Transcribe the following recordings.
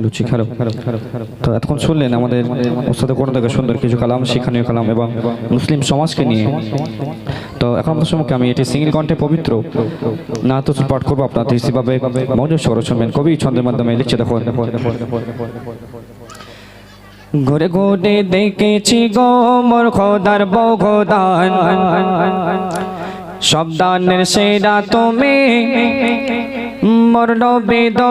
Hello জি তো এতক্ষণ শুনলেন আমাদের ওস্তাদের কোনো থেকে সুন্দর কিছু কালাম, শিক্ষণীয় কালাম এবং মুসলিম সমাজকে নিয়ে। তো এখন আপনার সম্মুখে আমি এটি সিঙ্গিল কণ্ঠে পবিত্র না তো পাঠ করব। আপনার মনোজ স্বর শুনবেন। কবি ছন্দের মাধ্যমে লিখছে দেখুন। ঘুরে ঘুরে দেখেছি গো মোর খোদার বগদান। শব্দানের সেরা তুমি। মোর নবী দো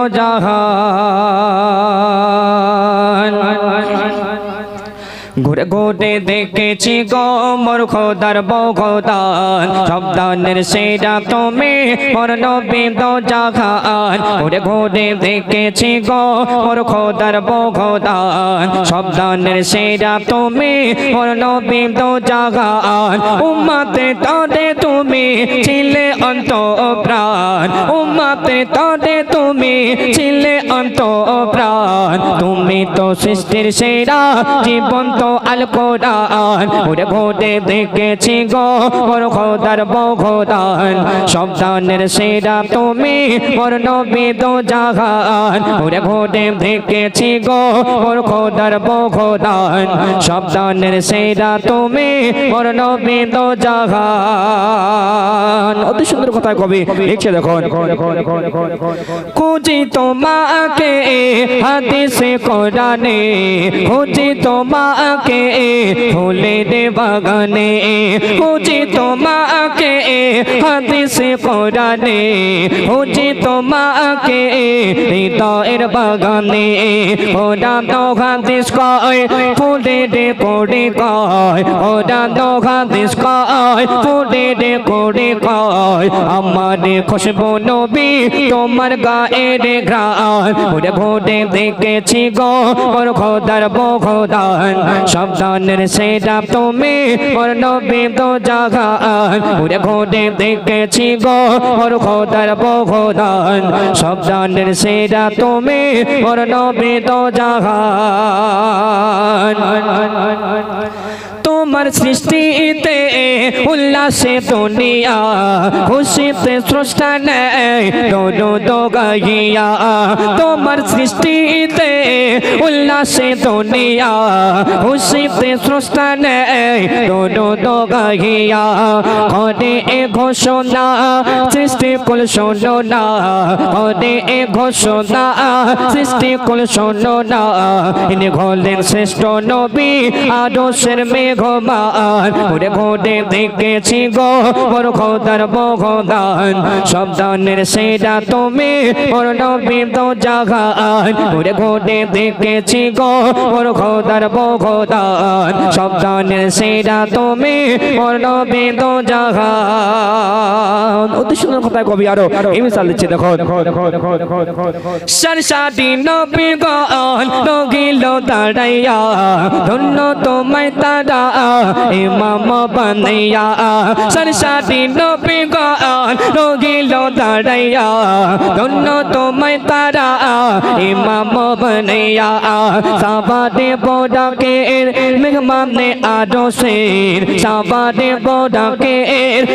ঘুরে ঘুরে দেখেছি গো মোর খোদার বগদান। শব্দানের সেরা তুমি মোর নবী দো জাহান ঘুরে ঘুরে দেখেছি গো মোর খোদার বগদান। শব্দানের সেরা তুমি মোর নবী দো জাহান উম্মতে তরে তুমি ছিলে অন্ত প্রাণ উম্মতে তরে তুমি ছিলে অন্ত প্রাণ তুমি তো সৃষ্টির সেরা জীবন তো আল কোরআন। ওরে ঘোটে দেখেছি গো মোর খোদার বগদান শব্দানের সেরা তুমি মোর নবী দো জাহান ওরে ঘোটে দেখেছি গো মোর খোদার বগদান শব্দানের সেরা তুমি মোর নবী দো জাহান অতি সুন্দর কথা কবি লিখছে, দেখুন। খুঁজি তোমাকে হাদিসে কোরআনে, খুঁজি তোমাকে ফুলের বাগানে, খুঁজি তোমাকে হাদিসে কোরআনে, খুঁজি তোমাকে হৃদয়ের বাগানে তো হাদিস কয় ফুলের করে কয় তো হাদিস কয় ফুলের করে কয়, আমার খুশবু নবী তোমার গায়ের ঘ্রাণ, ওরে ভোটে দেখেছি গো, ওর খোদার বখদান সাবধানের সেটা তুমি, ওর নবী তো জাগা ওরে ভোটে দেখেছি গো, ওর খোদার বহদান সাবধানের সেটা তুমি, ওর নবী তো জাগান তোমার সৃষ্টিতে উল্লাসে দুনিয়া, খুশিতে স্রষ্টা নেই দোনো দো গাইয়া তোমার সৃষ্টিতে উল্লাসে দুনিয়া, খুশিতে স্রষ্টা নেই দোনো দো গাইয়া ঘরে এ ঘোষণা সৃষ্টি কুল শোনো না। ঘরে এ ঘোষণা সৃষ্টি কুল শোনো না। ইনি হলেন শ্রেষ্ঠ নবী, আদর্শের মেঘমান ওরে ঘোটে দেখেছি গো, ওর খোদার বগদান শব্দানের সেটা তুমি, ওর নবী তো জাগান। ওরে ঘোটে দেখেছি গো, ওর খোদার বগদান শব্দানের সেটা তুমি, ওর নবী তো জাগান। অতি সুন্দর কথা কবি আরও, এই মিসাল দিচ্ছে দেখো সরসাদি নবী গন নগিল দাঁড়াইয়া, ধন্য তোমায় তারা। ইমাম বানাইয়া সরসাদি নবী গন নগিল দাঁড়াইয়া, ধন্য তোমায় তারা, ইমাম বানাইয়া সাবাদে বোডাকে মেঘমানে আদর্শের সাবাদে বোডাকে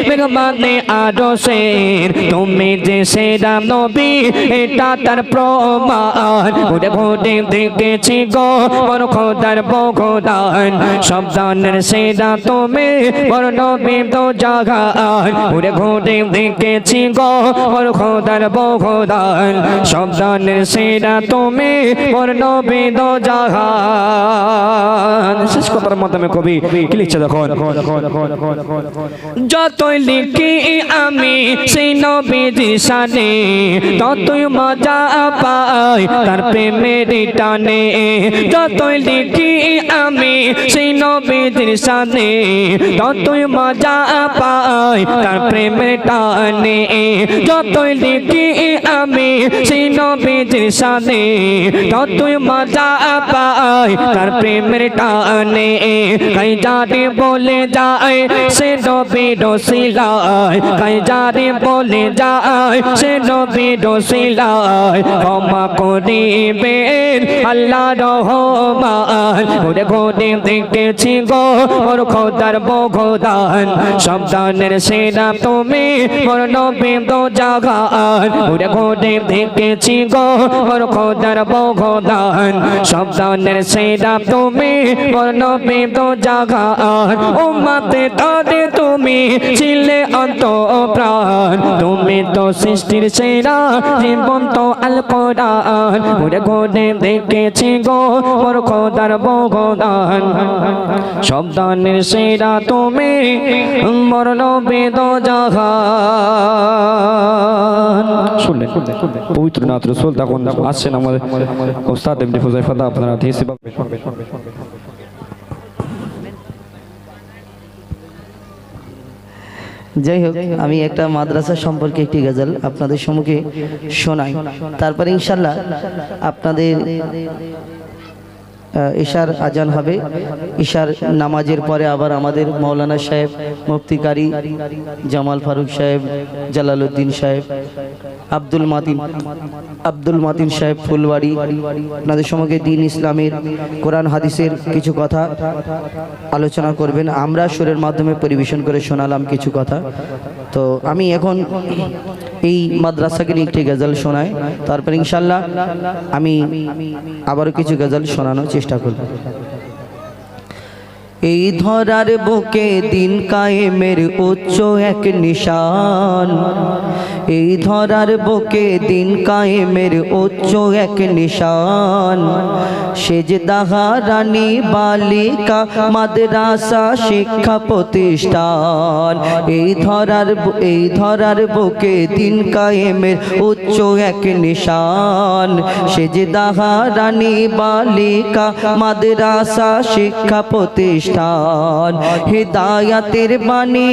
মেঘমানে আদর্শের তুমি যে সেরা নবী, এটা তার প্রমাণ। ঘুরে ঘুরে দেখেছি গো বড় খোদার বগদান সেরা তুমি বড় নবী তো জাগান ঘুরে ঘুরে দেখেছি গো, বড় খোদার বগদান শব্দানের সেরা তুমি বড় নবী তো জাগান শেষ কথার মাধ্যমে কবি কি লিখছে দেখুন? যতই লিখি আমি সেই নবীর শানে, ততই মজা পাই তার প্রেমের টানে। যতই লিখি আমি সেই নবীর শানে ততই মজা পাই, তার প্রেমের টানে। যতই লিখি আমি সেই নবীর শানে ততই মজা পাই, তার প্রেমের টানে। কাই যারে বলে যায়, সে নবী রসিলায় কাই যারে বলে যায়, সে নবী রসিলায় ক্ষমা করিবেন, আল্লাহ রহমান। ঘুরে ঘুরে দেখেছি গো মোর খোদার বগদান সন্তানের সেরা তুমি, মোর নবী দো জাগান ঘুরে ঘুরে দেখেছি গো, মোর খোদার বগদান সন্তানের সেরা তুমি, মোর নবী দো জাগান উম্মতে তারে তুমি ছিলে অন্ত প্রাণ তুমি তো সৃষ্টির সেরা জীবন তো আল কোরআন ঘুরে ঘুরে দেখেছি গো, মোর খোদার বগদান। সন্তানের সেরা তুমি মোর নবী দো জাহান। শুনলেন পবিত্র রসুল, তখন আসছেন আমাদের ওস্তাদ এমডি আপনারা যাই হোক, আমি একটা মাদ্রাসা সম্পর্কে একটি গজল আপনাদের সম্মুখে শোনাই। তারপরে ইনশাল্লাহ আপনাদের ঈশার আজান হবে। ঈশার নামাজের পরে আবার আমাদের মৌলানা সাহেব মুফতিকারী জামাল ফারুক সাহেব, জালালউদ্দিন সাহেব। আব্দুল মাতিন। আব্দুল মাতিন সাহেব ফুলবাড়ি। আপনাদের সম্মুখে দিন ইসলামের কোরআন, হাদিসের কিছু কথা আলোচনা করবেন। আমরা সুরের মাধ্যমে পরিবেশন করে শোনালাম কিছু কথা। তো আমি এখন এই মাদ্রাসাকে নিয়ে একটি গজল শোনাই। তারপর ইনশাল্লাহ আমি আবারও কিছু গজল শোনানোর চেষ্টা করব। এই ধরার বুকে দিন কায়েমের উচ্চ এক নিশান। এই ধরার বুকে দিন কায়েমের উচ্চ এক নিশান। সেজ দাহারানি বালিকা মাদ্রাসা শিক্ষা প্রতিষ্ঠান। এই ধরার এই ধরার বুকে দিন কায়েমের উচ্চ এক নিশান। সেজ দাহারানি বালিকা মাদ্রাসা শিক্ষা প্রতিষ্ঠান। হৃদায়াতের বাণী।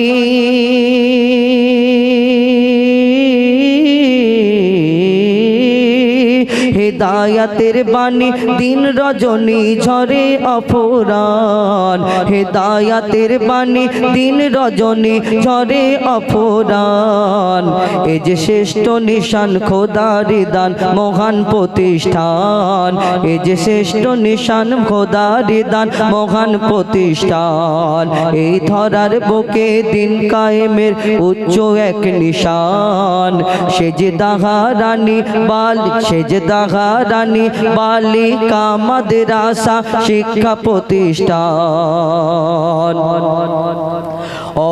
হেদায়াতের বাণী, দিন রজনী ঝরে অফুরান হেদায়াতের বাণী, দিন রজনী ঝরে অফুরান এ যে শ্রেষ্ঠ নিশান, খোদার দান, মহান প্রতিষ্ঠান। এ যে শ্রেষ্ঠ নিশান, খোদার দান, মহান প্রতিষ্ঠান। এই ধরার বুকে দিন কায়েমের উচ্চ এক নিশান। সে যে দাহারানি বাল, সে যে দাহারানি বালিকা মাদ্রাসা শিক্ষা প্রতিষ্ঠান।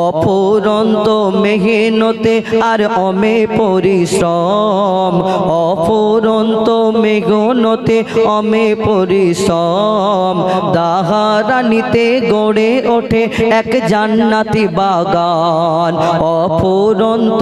অফুরন্ত মেহনতে আর অমে পরিশ্রম। অফুরন্ত মেঘনতে অমে পরিশ্রম। দাহারানিতে গড়ে ওঠে এক জান্নাতি বাগান। অফুরন্ত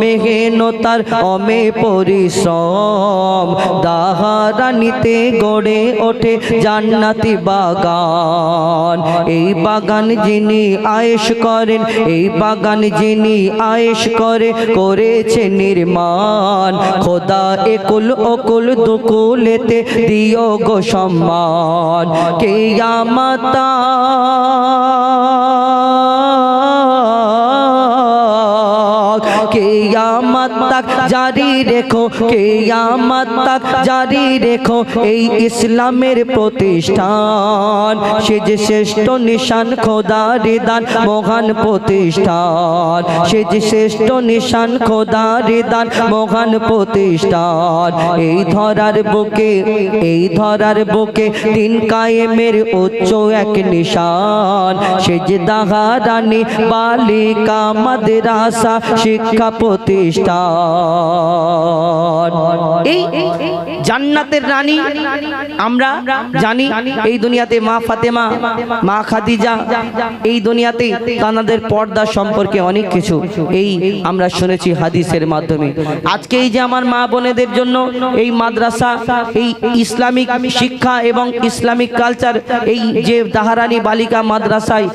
মেঘনতার অমে পরিশ্রম, দাহারানিতে গড়ে ওঠে জান্নাতি বাগান। এই বাগান যিনি আয়েশ করেন, এই বাগান যিনি আয়েশ করে, করেছে নির্মাণ। খোদা একুল অকুল দুকুলেতে দিও গো সম্মান। কে মাতা তক জারি রেখো, কেয়ামত তক জারি রেখো, এই ইসলামের প্রতিষ্ঠান। সে যে শ্রেষ্ঠ নিশান খোদার দান মহান প্রতিষ্ঠান। সে যে শ্রেষ্ঠ নিশান খোদার দান মহান প্রতিষ্ঠান। এই ধরার বুকে, এই ধরার বুকে দিন কায়েমের উচ্চ এক নিশান। সে যে দাহারানি বালিকা, মাদ্রাসা, শিক্ষা প্রতিষ্ঠান। জান্নাতের রানী আমরা জানি এই দুনিয়াতে মা ফাতেমা, মা খাদিজা, এই দুনিয়াতে তানাদের পর্দা সম্পর্কে অনেক কিছু। এই আমরা শুনেছি হাদিসের মাধ্যমে। আজকে এই যে আমার মা বোনেদের জন্য এই মাদ্রাসা, এই ইসলামিক শিক্ষা এবং ইসলামিক কালচার, এই যে দাহারানি বালিকা মাদ্রাসায়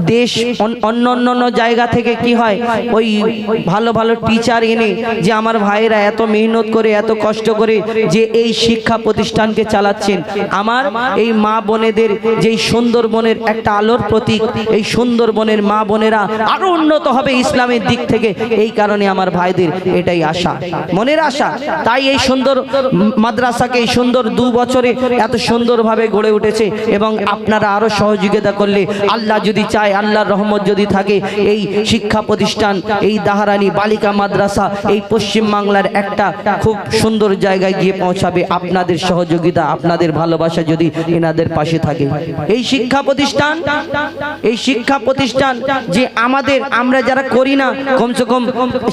দেশ অন- অন্য অন্য জায়গা থেকে কি হয়? ওই ভালো ভালো টিচার এনে যে আমার ভাইয়েরা এত মেহনত করে, এত কষ্ট করে যে এই শিক্ষা প্রতিষ্ঠানকে চালাচ্ছেন। আমার এই মা বোনেদের যেই সুন্দরবনের একটা আলোর প্রতীক, এই সুন্দরবনের মা বোনেরা আরও উন্নত হবে ইসলামের দিক থেকে, এই কারণে আমার ভাইদের এটাই আশা, মনের আশা। তাই এই সুন্দর মাদ্রাসাকে, এই সুন্দর দু বছরে এত সুন্দরভাবে গড়ে উঠেছে এবং আপনারা আরও সহযোগিতা করলে আল্লাহ যদি চায়, আল্লাহর রহমত যদি থাকে, এই শিক্ষা প্রতিষ্ঠান, এই দাহারানি বালিকা মাদ্রাসা এই পশ্চিম বাংলার একটা খুব সুন্দর জায়গায় গিয়ে পৌঁছাবে আপনাদের সহযোগিতা, আপনাদের ভালোবাসা যদি এনাদের পাশে থাকে। এই শিক্ষা প্রতিষ্ঠান, এই শিক্ষা প্রতিষ্ঠান যে আমাদের, আমরা যারা করি না, কমসে কম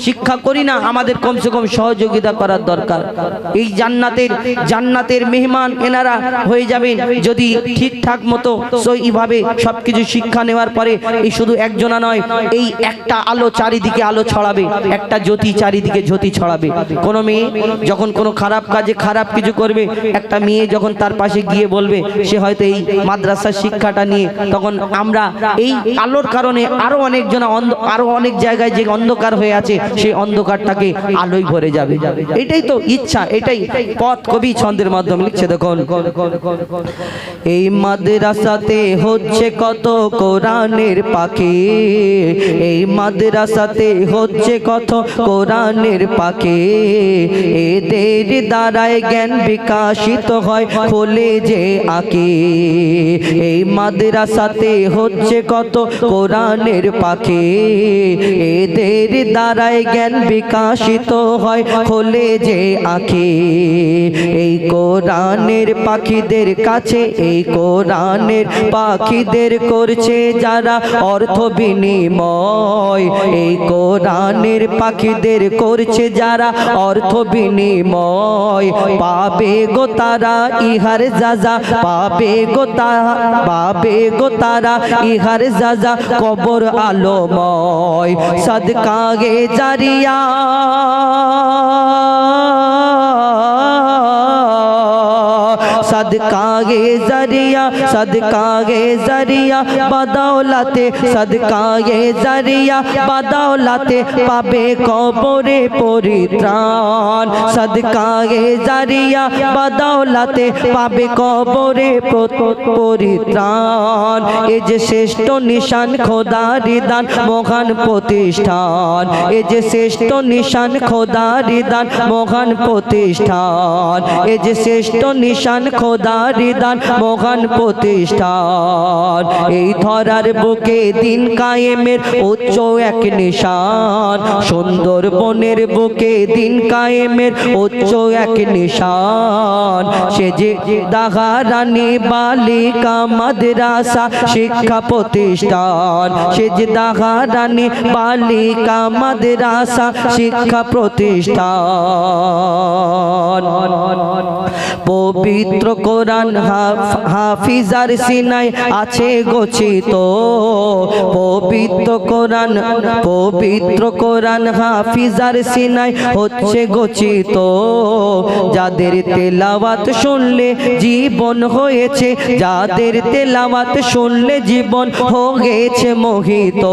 শিক্ষা করি না, আমাদের কমসে কম সহযোগিতা করার দরকার। এই জান্নাতের জান্নাতের মেহমান এনারা হয়ে যাবেন যদি ঠিকঠাক মতো সেইভাবে সবকিছু শিক্ষা নেওয়ার পরে এই শুধু একজনা নয়, এই একটা আলো চারিদিকে আলো ছড়াবে, একটা জ্যোতি চারিদিকে জ্যোতি ছড়াবে। কোনো মেয়ে যখন কোনো খারাপ কাজে খারাপ কিছু করবে, একটা মেয়ে যখন তার পাশে গিয়ে বলবে, সে হয়তো এই মাদ্রাসার শিক্ষাটা নিয়ে, তখন আমরা এই আলোর কারণে আরও অনেকজন আরও অনেক জায়গায় যে অন্ধকার হয়ে আছে, সেই অন্ধকারটাকে আলোয় ভরে যাবে। এটাই তো ইচ্ছা, এটাই পথ কবি ছন্দের মাধ্যমে লিখছে, দেখুন। এই মাদ্রাসাতে হচ্ছে কত কোরআনের পাখি, এই মাদ্রাসাতে হচ্ছে কত কোরআনের পাখি এদের দ্বারায় জ্ঞান বিকাশিত হয়, খোলে যে আঁকে। এই মাদ্রাসাতে হচ্ছে কত কোরআনের পাখি এদের দ্বারায় জ্ঞান বিকাশিত হয়, খোলে যে আঁকে। এই কোরআনের পাখিদের কাছে, এই কোরআনের পাখিদের করছে যারা অর্থ বিনিময়। এই কোরআনের পাখিদের করছে যারা অর্থ বিনিময়। পাবে গো তারা ইহার যাজা পাবে গো তারা পাবে গো তারা ইহার যাজা কবর আলোময় সদকাগে জারিয়া। सदका गे जरिया सदका गे जरिया बदौलते सदका गे जरिया बदौलते पाबे কবরে পরিত্রাণ সদকা গে জারিয়া বদৌলতে পাবে কবরে পরিত্রাণ এ যে শ্রেষ্ঠ নিশান খোদার দান মহান প্রতিষ্ঠান এ যে শ্রেষ্ঠ নিশান খোদার দান মহান প্রতিষ্ঠান এ যে শ্রেষ্ঠ নিশান খোদার দান মহান প্রতিষ্ঠান। এই ধরার বুকে দিন কায়েমের উচ্চ এক নিশান। সুন্দর বনের বুকে দিন কায়েমের উচ্চ এক নিশান। সে যে দাগারানি বালিকা মাদ্রাসা শিক্ষা প্রতিষ্ঠান। সে যে দাগারানি বালিকা মাদ্রাসা শিক্ষা প্রতিষ্ঠান। পবিত্র কোরআন হাফ- হাফিজার সিনাই আছে গচ্ছিত। পবিত্র কোরআন পবিত্র কোরআন হাফিজার সিনাই হচ্ছে গচ্ছিত। যাদের তেলাওয়াত শুনলে জীবন হয়েছে, যাদের তেলাওয়াত শুনলে জীবন হয়েছে মোহিত।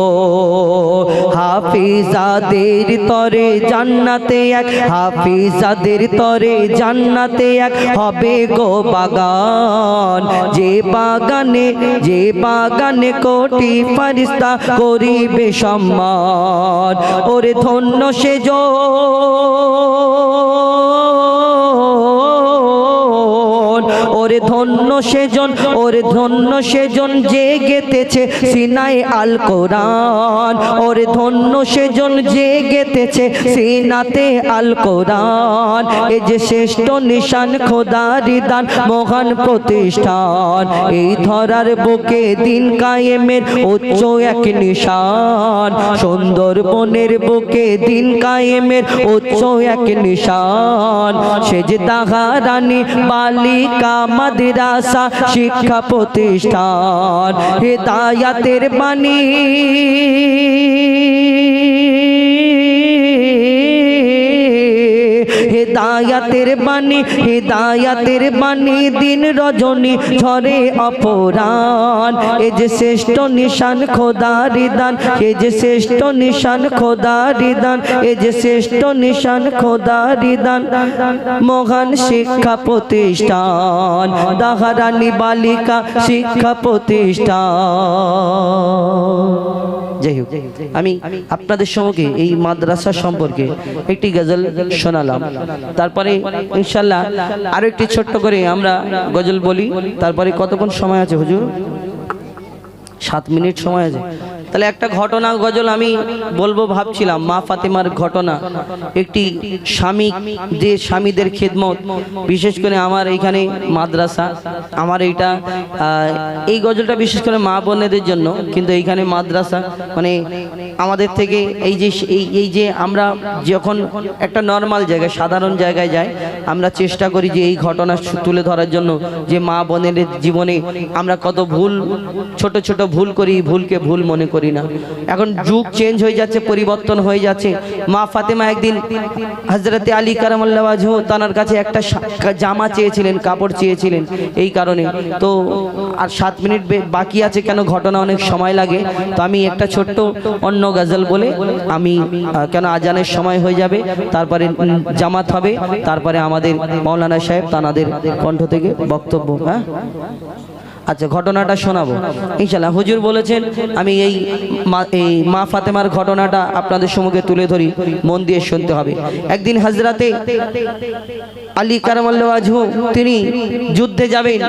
হাফিজাদের তরে জান্নাতে এক, হাফিজাদের তরে জান্নাতে এক হবে গো বাগান। যে বাগানে যে বাগানে কোটি ফারিস্তা করিবে সম্মান। ওরে ধন্য সে ধন্য সেজন, ওরে ধন্য সেজন যে গেতেছে সিনায় আল কোরআন। ওরে ধন্য সেজন যে গেতেছে সিনাতে আল কোরআন। এ যে শ্রেষ্ঠ নিশান খোদার দান, মহান প্রতিষ্ঠান। এই ধরার বুকে দিন কায়েমের উচ্চ এক নিশান। সুন্দর বনের বুকে দিন কায়েমের উচ্চ এক নিশান। সে যে তাহারানি বালিকা মাদ্রাসা শিক্ষা প্রতিষ্ঠান হেদায়াতের বাণী। হেদায়াতের বাণী হেদায়াতের বাণী, দিন রজনী, ঝরে অপরাণ। এ যে শ্রেষ্ঠ নিশান, খোদার দান, এ যে শ্রেষ্ঠ নিশান, খোদার দান, এ যে শ্রেষ্ঠ নিশান, খোদার দান। মহান শিক্ষা প্রতিষ্ঠান, দাহারানী বালিকা শিক্ষা প্রতিষ্ঠান। যাই হোক, আমি আপনাদের সঙ্গে এই মাদ্রাসা সম্পর্কে একটি গজল শোনালাম। তারপরে ইনশাল্লাহ আরও একটি ছোট্ট করে আমরা গজল বলি। তারপরে কতক্ষণ সময় আছে হুজুর? সাত মিনিট সময় আছে। তাহলে একটা ঘটনা, গজল আমি বলব ভাবছিলাম, মা ফাতেমার ঘটনা। একটি স্বামী, যে স্বামীদের খেদমত, বিশেষ করে আমার এইখানে মাদ্রাসা, আমার এইটা এই গজলটা বিশেষ করে মা বোনেদের জন্য, কিন্তু এইখানে মাদ্রাসা মানে আমাদের থেকে এই যে এই যে আমরা যখন একটা নর্মাল জায়গায়, সাধারণ জায়গায় যাই, আমরা চেষ্টা করি যে এই ঘটনা তুলে ধরার জন্য যে মা বোনের জীবনে আমরা কত ভুল, ছোট ছোট ভুল করি, ভুলকে ভুল মনে করি। না। এখন যুগ চেঞ্জ হয়ে যাচ্ছে, পরিবর্তন হয়ে যাচ্ছে। মা ফাতেমা একদিন হজরতে আলী কারামাল্লাহু তানার কাছে একটা জামা চেয়েছিলেন, কাপড় চেয়েছিলেন এই কারণে। তো আর সাত মিনিট বাকি আছে কেন ঘটনা অনেক সময় লাগে। তো আমি একটা ছোট্ট অন্য গজল বলে আমি কেন আজানের সময় হয়ে যাবে, তারপরে জামাত হবে, তারপরে আমাদের মৌলানা সাহেব তানাদের কণ্ঠ থেকে বক্তব্য হ্যাঁ? আচ্ছা ঘটনাটা শোনাবো। ইনশাল্লাহ হুজুর বলেছেন, আমি এই এই মা ফাতেমার ঘটনাটা আপনাদের সম্মুখে তুলে ধরি, মন দিয়ে শুনতে হবে। একদিন হাজরাতে আলী কারামাল্লাজহু তিনি যুদ্ধে যাবেন,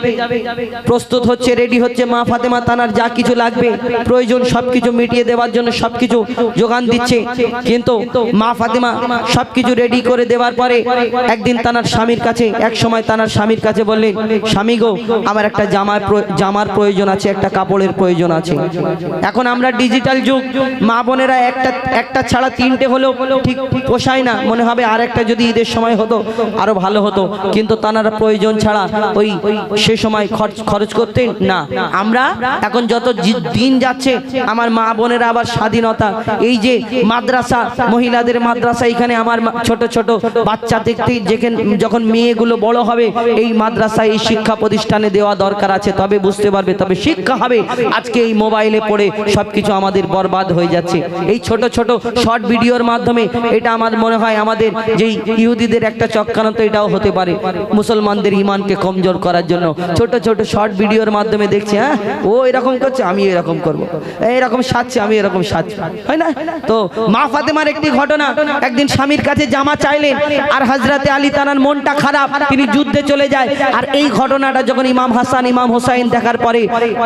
প্রস্তুত হচ্ছে রেডি হচ্ছে, মা ফাতেমা তানার যা কিছু লাগবে, প্রয়োজন সবকিছু মিটিয়ে দেওয়ার জন্য সবকিছু যোগান দিচ্ছে, কিন্তু মা ফাতেমা সবকিছু রেডি করে দেওয়ার পরে একদিন তানার স্বামীর কাছে এক সময় তানার স্বামীর কাছে বললেন, স্বামী গো, আমার একটা প্র- জামার প্রয়োজন আছে, একটা কাপড়ের প্রয়োজন আছে। এখন আমরা ডিজিটাল যুগ, মা বোনেরা একটা একটা ছাড়া তিনটে হলেও ঠিক পোষায় না। মনে হবে আর একটা যদি ঈদের সময় হতো, আরও ভালো হতো। কিন্তু তানারা প্রয়োজন ছাড়া ওই সে সময় খরচ খরচ করতেন না। আমরা এখন যত দিন যাচ্ছে, আমার মা বোনেরা আবার স্বাধীনতা। এই যে মাদ্রাসা, মহিলাদের মাদ্রাসা, এখানে আমার ছোট ছোট বাচ্চা দেখতে যেখানে, যখন মেয়েগুলো বড় হবে, এই মাদ্রাসা এই শিক্ষা প্রতিষ্ঠানে দেওয়া দরকার আছে। তবে বুঝতে পারবে, তবে শিক্ষা হবে। আজকে এই মোবাইলে পড়ে সবকিছু আমাদের বরবাদ হয়ে যাচ্ছে। এই ছোট ছোট শর্ট ভিডিওর মাধ্যমে এটা আমার মনে হয় আমাদের যেই ইহুদিদের একটা চক্রান্ত, এটাও হতে পারে। মুসলমানদের ইমানকে কমজোর করার জন্য ছোট ছোট শর্ট ভিডিওর মাধ্যমে দেখছি হ্যাঁ? ও এরকম করছে, আমি এরকম করব। এরকম সাজছে, আমি এরকম সাজছি। হয় না? তো মা ফাতেমার একটি ঘটনা, একদিন স্বামীর কাছে জামা চাইলেন, আর হাজরাতে আলী তানার মনটা খারাপ, তিনি যুদ্ধে চলে যায়। আর এই ঘটনাটা যখন ইমাম হাসান, ইমাম হোসাইন দেখার পরে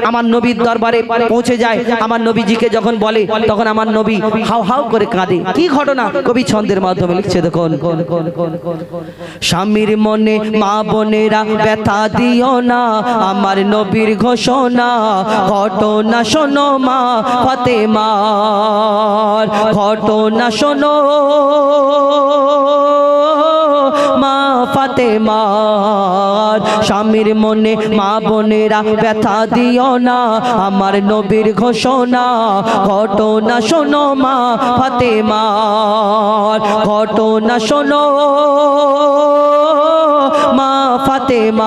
আমার নবীর দরবারে পৌঁছে যায়। আমার নবীজিকে যখন বলে, তখন আমার নবী হাউ হাউ করে কাঁদে। কি ঘটনা? কবি ছন্দের মাধ্যমে লিখছে, দেখুন। স্বামীর মনে মা বোনেরা ব্যথা দিও না, আমার নবীর ঘোষণা, ঘটনা শোনো মা ফাতেমার, ঘটনা শোনো মা ফাতেমার। স্বামীর মনে মা বোনেরা ব্যথা দিও না। আমার নবীর ঘোষণা, ঘটনা শোনো মা ফাতেমার ঘটনা শোনো মা ফাতেমার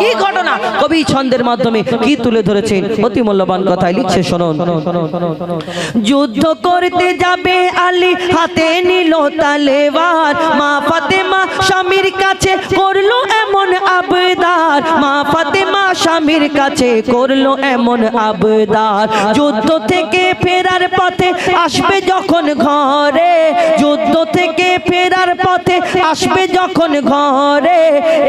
কি ঘটনা? কবি ছন্দের মাধ্যমে কি তুলে ধরেছেন? অতি মূল্যবান কথাই লিখছে, শুনুন। যুদ্ধ করতে যাবে আলী, হাতে নিল তালেবার মা ফাতেমা, স্বামীর কাছে করল এমন আবদার। মা ফাতেমা স্বামীর কাছে করল এমন আবদার। যুদ্ধ থেকে ফেরার পথে আসবে যখন ঘরে। যুদ্ধ থেকে ফেরার পথে আসবে যখন ঘরে।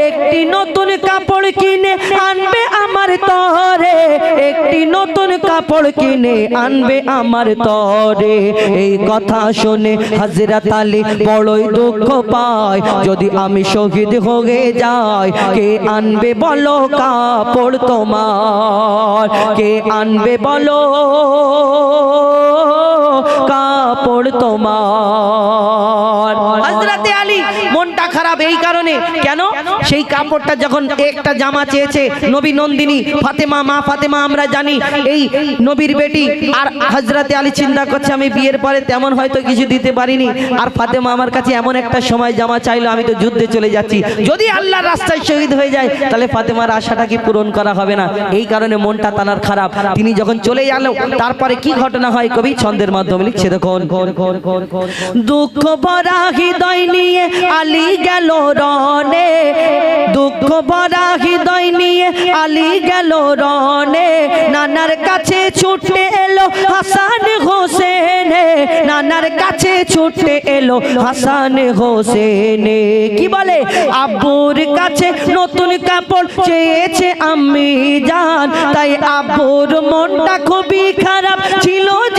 একটি নতুন কাপড় কিনে আনবে আমার তরে। একটি নতুন কাপড় কিনে আনবে আমার তরে। এই কথা শুনে হাজরাত আলী বড়ই দুঃখ পায়। যদি আমি শহীদ হয়ে যায়। কে আনবে বলো কাপড় তোমার? কে আনবে বলো কাপড় তোমার? আলী খারাপ এই কারণে। কেন? সেই কাপড়টা যখন একটা জামা চেয়েছে নবী নন্দিনী, ফাতেমা মা, ফাতেমা, আমরা জানি এই নবীর বেটি। আর হজরতে আলী চিন্তা করছে, আমি বিয়ের পরে তেমন হয়তো কিছু দিতে পারিনি। আর ফাতেমা, আমার কাছে এমন একটা সময় জামা চাইলো, আমি তো যুদ্ধে চলে যাচ্ছি। যদি আল্লাহর রাস্তায় শহীদ হয়ে যায়, তাহলে ফাতেমার আশাটা কি পূরণ করা হবে না? এই কারণে মনটা তানার খারাপ। তিনি যখন চলে গেল তারপরে কি ঘটনা হয়? কবি ছন্দের মাধ্যমে লিখছে, দেখুন। দুঃখ ভরা হৃদয় নিয়ে আলী গেল রনে, দুঃখ ভরা হৃদয় নিয়ে আলী গেল রনে। নানার কাছে ছুটে এলো হাসান হোসেন, নানার কাছে ছুটে এলো হাসান হোসেন। কি বলে? আব্বুর কাছে নতুন কাপড় চেয়েছে আমি জান, তাই আব্বুর মনটা খুবই খারাপ ছিল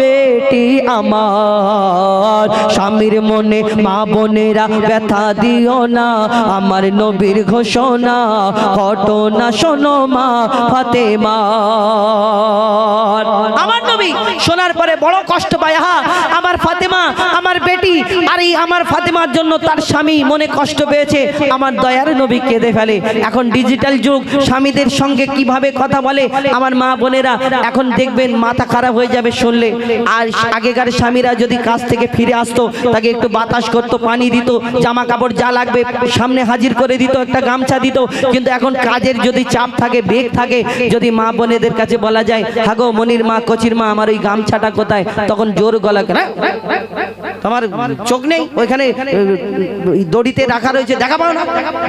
বেটি আমার। স্বামীর মনে, মা বোনেরা ব্যথা দিও না। আমার নবীর ঘোষণা, ঘটনা শোনো মা ফাতেমা। আমার নবী শোনার পরে বড় কষ্ট পায় হা আমার ফাতেমা, আমার বেটি, আর এই আমার ফাতেমার জন্য তার স্বামী মনে কষ্ট পেয়েছে। আমার দয়ার নবী কেঁদে ফেলে। এখন ডিজিটাল যুগ, স্বামীদের সঙ্গে কীভাবে কথা বলে? আমার মা বোনেরা, এখন দেখবেন মাথা খারাপ হয়ে যাবে শুনলে। আর আগেকার স্বামীরা যদি কাজ থেকে ফিরে আসতো তাকে একটু বাতাস করতো পানি দিত জামা কাপড় যা লাগবে সামনে হাজির করে দিত একটা গামছা দিত। কিন্তু এখন কাজের যদি চাপ থাকে বেগ থাকে যদি মা বোনেদের কাছে বলা যায় হাগো মনির মা কচির মা আমার ওই গামছাটা কোথায়? তখন জোর গলা তোমার চোখ নেই? ওইখানে দড়িতে রাখা রয়েছে দেখা পাও না?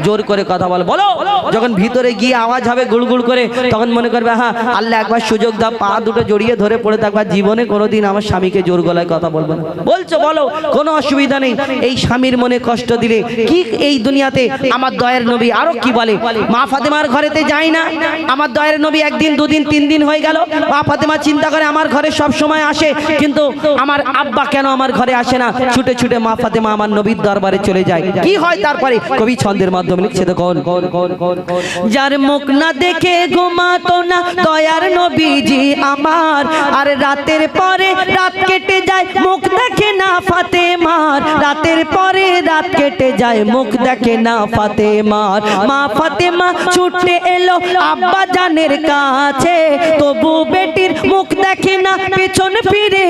জোর করে কথা বল বলো? যখন ভিতরে গিয়ে আওয়াজ হবে গুড়গুড় করে তখন মনে করবে হ্যাঁ আল্লাহ একবার সুযোগ দাও পা দুটো জড়িয়ে ধরে পড়ে থাকবা জীবনে কোনোদিন আমার স্বামীকে জোর গলায় কথা বলব না? বলছো, বলো, কোনো অসুবিধা নেই। এই স্বামীর মনে কষ্ট দিলে কি এই দুনিয়াতে আমার দয়ের নবী আরও কি বলে? মা ফাতেমার ঘরেতে যাই না। আমার দয়ের নবী একদিন, দুদিন, তিন দিন হয়ে গেল। মা ফাতেমা চিন্তা করে আমার ঘরে সব সময় আসে, কিন্তু আমার আব্বা কেন আমার ঘরে আসে না? ছুটে ছুটে মা ফাতেমা আমার নবীর দরবারে চলে যায়। কি হয় তারপরে? কবি ছন্দের মাধ্যমে লিখছে দেখুন যার মুখ না দেখে ঘুমাতো না, দয়ার নবীজি আমার। আর রাতের পরে রাত কেটে যায়, মুখ দেখে না ফাতেমার। রাতের পরে রাত কেটে যায়, মুখ দেখে না ফাতেমার। মা ফাতেমা ছুটে এলো আব্বা জানের কাছে। তবু বেটির মুখ দেখে না, পেছন ফিরে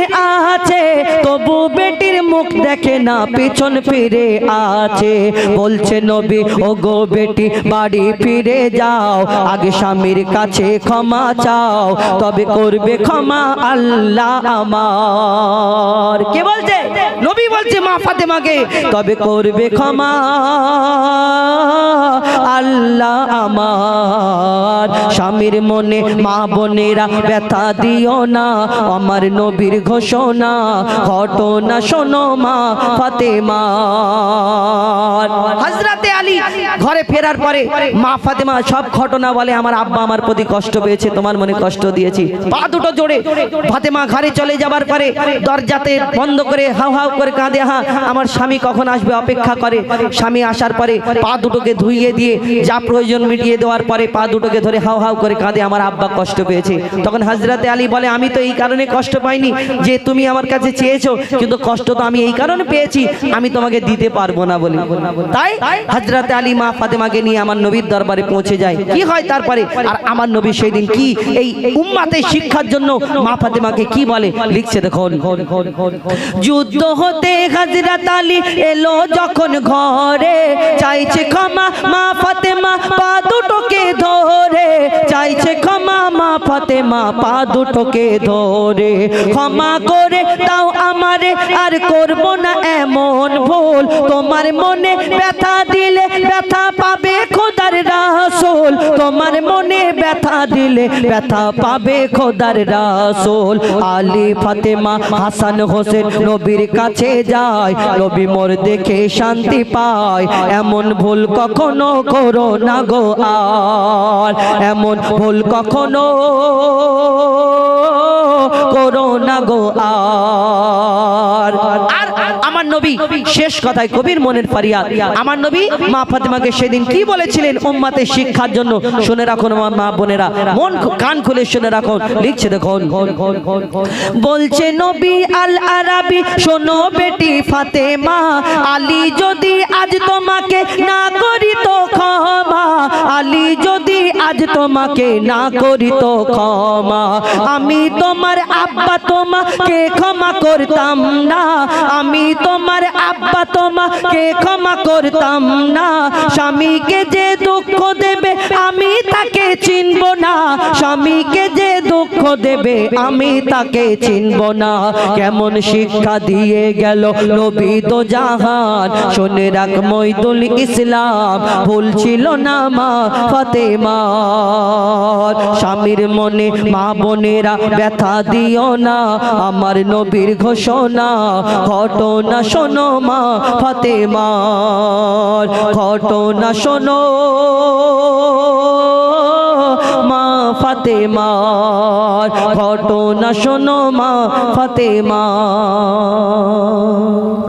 আছে। তবু বেটির মুখ দেখে না, পেছন ফিরে আছে। বলছে, নবী ও গো বেটি, বাড়ি ফিরে যাও। আগে স্বামীর কাছে ক্ষমা চাও, তবে করবে ক্ষমা আল্লাহ। আমার। কে বলছে? নবী বলছে, মা ফাতেমাকে। তবে করবে ক্ষমা? আল্লাহ আমার। স্বামীর মনে, মা বোনেরা ব্যথা দিও না। আমার নবীর ঘোষণা, ঘটনা শোনো মা ফাতেমা। হজরতে আলী ঘরে ফেরার পরে মা ফাতেমা সব ঘটনা বলে, আমার আব্বা আমার প্রতি কষ্ট পেয়েছে, তোমার মনে কষ্ট দিয়েছি। পা দুটো জোরে ফাতেমা ঘরে চলে যাবার পরে দরজাতে বন্ধ করে হাউ হাউ করে কাঁদে হা আমার স্বামী কখন আসবে? অপেক্ষা করে। স্বামী আসার পরে পা দুটোকে ধুইয়ে দিয়ে যা প্রয়োজন মিটিয়ে দেওয়ার পরে পা দুটোকে ধরে হাউ হাউ করে কাঁদে। আমার আব্বা কষ্ট পেয়েছে। তখন হাজরাতে আলী বলে, আমি তো এই কারণে কষ্ট পাইনি যে তুমি আমার কাছে চেয়েছো, কিন্তু কষ্ট তো আমি এই কারণে পেয়েছি, আমি তোমাকে দিতে পারব না বলি। তাই হাজরাতে আলী মা ফাতেমাকে নিয়ে আমার নবীর দরবারে পৌঁছে যায়। কি হয় তারপরে? আর আমার নবী সেই দিন কি এই উম্মাতে শিক্ষার জন্য মা ফাতেমাকে কি বলে? লিখছে দেখুন। যুদ্ধ হতে হজরত আলী এলো যখন ঘরে, চাইছে ক্ষমা, মা ফাতেমা, পা দুটোকে ধরে। চাইছে ক্ষমা, মা ফাতেমা, পা দুটোকে ধরে। ক্ষমা করে দাও আমারে, আর করব না এমন ভুল। তোমার মনে ব্যথা দিলে ব্যথা পাবে খোদার রাসূল। তোমার মনে ব্যথা দিলে ব্যথা পাবে খোদার রাসূল। আলী ফাতেমা হাসান হোসেন নবীর কাছে যায়। নবী মোর দেখে শান্তি পায়। এমন ভুল কখনো করো না গো আর। এমন ভুল কখনো করো না গো আর। আমার নবী, শেষ কথায় কবির মনের ফারিয়াদ। আমার নবী, মা ফাতেমাকে সেদিন কি বলেছিলেন উম্মাতে শিক্ষার জন্য? শুনে রাখুন আমার মা বোনেরা, মন কান খুলে শুনে রাখুন, লিখছে দেখুন। বলছে নবী আল আরাবি শোনো বেটি ফাতেমা, আলী যদি আজ তোমাকে না করি তো ক্ষমা, আলী যদি আজ তোমাকে না করি তো ক্ষমা, আমি তোমার আব্বা তোমাকে ক্ষমা করতাম না, আমি তোমার আব্বা তোমাকে ক্ষমা করতাম না। স্বামীকে যে দুঃখ দেবে, আমি তাকে চিনব না। স্বামীকে যে দুঃখ দেবে, আমি তাকে চিনব না। কেমন শিক্ষা দিয়ে গেল নবী তো জাহান। শুনে রাখ মইদুল ইসলাম, ভুল ছিল না মা ফাতেমা। স্বামীর মনে মা বোনেরা ব্যথা দিও না। আমার নবীর ঘোষণা, ঘটনা শোনো মা ফতেমার ঘটনা শোনো। মা ফতেমার ঘটনা শোনো মা ফাতেমা।